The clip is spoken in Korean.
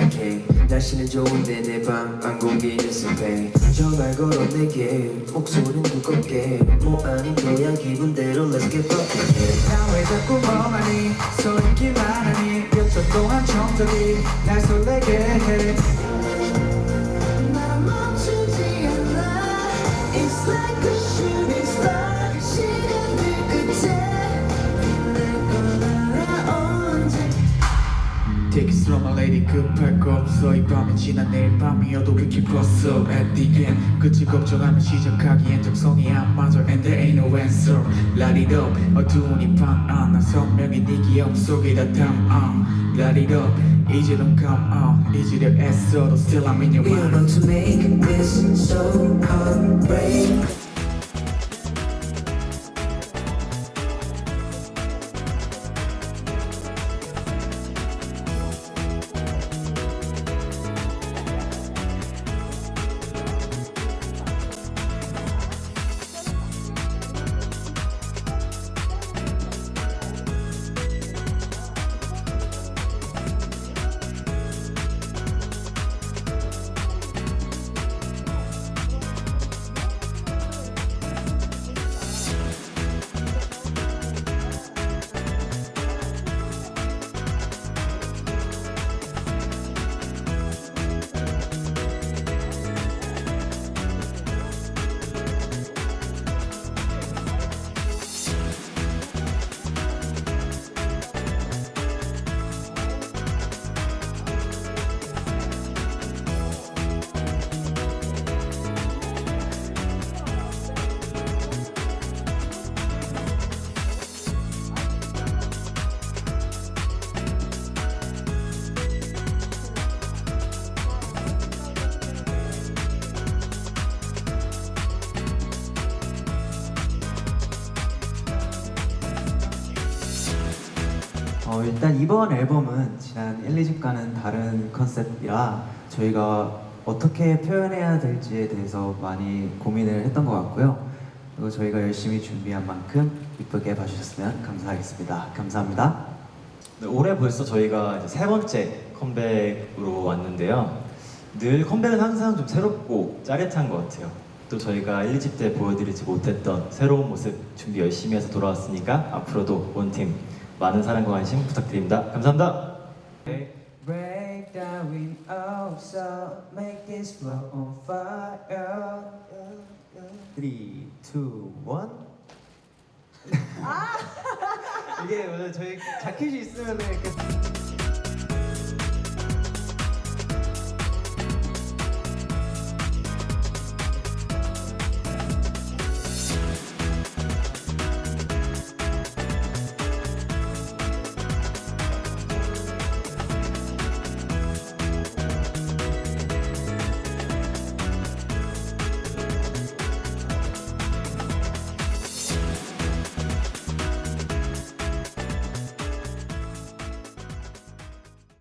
생각해. 날씨는 좋은데 내 방 안공기는 습해. 전화 걸어 내게 목소리는 두껍게. 뭐 아닌 거야? 기분대로 Let's get fucking 나왜 자꾸 멍하니 서 있기만 하니 몇초 동안 정적이 날 설레게 해. 나 멈추지 않아. It's like a shooting Take it slow my lady 급할 거 없어 이 밤이 지난 내일 밤이어도 us up at the end 끝이 걱정하면 시작하기엔 적성이 안 맞아 and there ain't no answer Light it up 어두운 이 밤안 선명히 네 기억 속에 다 담아 Light it up 이제는 come on 잊으려 애써도 still I'm in your mind about to make this so heartbreak 어, 일단 이번 앨범은 지난 1, 2집과는 다른 컨셉이라 저희가 어떻게 표현해야 될지에 대해서 많이 고민을 했던 것 같고요. 그리고 저희가 열심히 준비한 만큼 이쁘게 봐주셨으면 감사하겠습니다. 감사합니다. 네, 올해 벌써 저희가 이제 세 번째 컴백으로 왔는데요. 늘 컴백은 항상 좀 새롭고 짜릿한 것 같아요. 또 저희가 1, 2집 때 보여드리지 못했던 새로운 모습 준비 열심히 해서 돌아왔으니까 앞으로도 온팀 많은 사랑과 관심 부탁드립니다. 감사합니다. Break down with us so make this flow on fire 3, 2, 1 이게 원래 저희 자켓이 있으면 이렇게